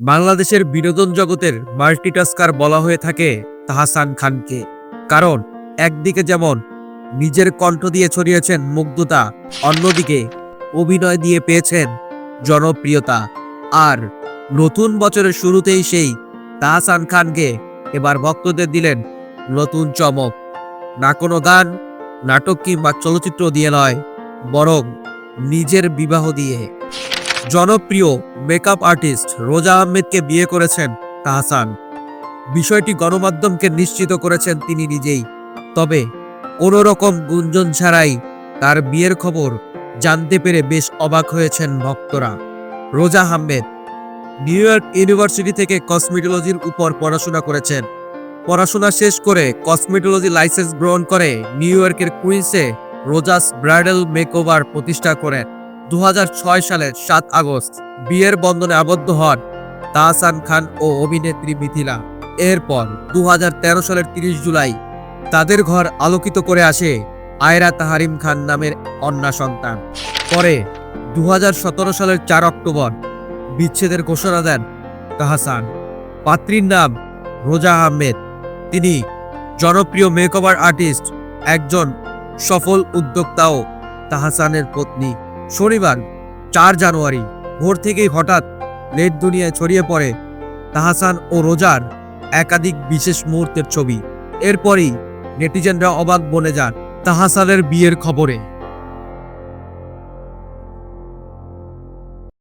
বাংলাদেশের বিনোদন জগতের মাল্টিটাস্কার বলা হয়ে থাকে তাহাসান খানকে। কারণ, একদিকে যেমন নিজের কণ্ঠ দিয়ে ছড়িয়েছেন মুগ্ধতা, অন্যদিকে অভিনয় দিয়ে পেয়েছেন জনপ্রিয়তা। আর নতুন বছরের শুরুতেই সেই তাহসান খানকে এবার ভক্তদের দিলেন নতুন চমক। না কোনো গান, নাটক কিংবা চলচ্চিত্র দিয়ে নয়, বরং নিজের বিবাহ দিয়ে। জনপ্রিয় মেকআপ আর্টিস্ট রোজা আহমেদকে বিয়ে করেছেন তাহসান। বিষয়টি গণমাধ্যমকে নিশ্চিত করেছেন তিনি নিজেই। তবে কোনো রকম গুঞ্জন ছাড়াই তার বিয়ের খবর জানতে পেরে বেশ অবাক হয়েছেন ভক্তরা। রোজা আহমেদ নিউ ইয়র্ক ইউনিভার্সিটি থেকে কসমেটোলজির উপর পড়াশোনা করেছেন। পড়াশোনা শেষ করে কসমেটোলজি লাইসেন্স গ্রহণ করে নিউ ইয়র্কের কুইন্সে রোজাস ব্রাইডাল মেকওভার প্রতিষ্ঠা করেন। দু হাজার ছয় সালের সাত আগস্ট বিয়ের বন্ধনে আবদ্ধ হন তাহসান খান ও অভিনেত্রী মিথিলা। এরপর দু হাজার তেরো সালের তিরিশ জুলাই তাদের ঘর আলোকিত করে আসে আয়রা তাহারিম খান নামের কন্যা সন্তান। পরে দু হাজার সতেরো সালের চার অক্টোবর বিচ্ছেদের ঘোষণা দেন তাহসান। পাত্রীর নাম রোজা আহমেদ। তিনি জনপ্রিয় মেকওভার আর্টিস্ট, একজন সফল উদ্যোক্তাও তাহসানের পত্নী। শনিবার, চার জানুয়ারি, ভোর থেকেই হঠাৎ লেট দুনিয়ায় ছড়িয়ে পড়ে তাহাসান ও রোজার একাধিক বিশেষ মুহূর্তের ছবি। এরপরই নেটিজেনরা অবাক বনে যান তাহাসানের বিয়ের খবরে।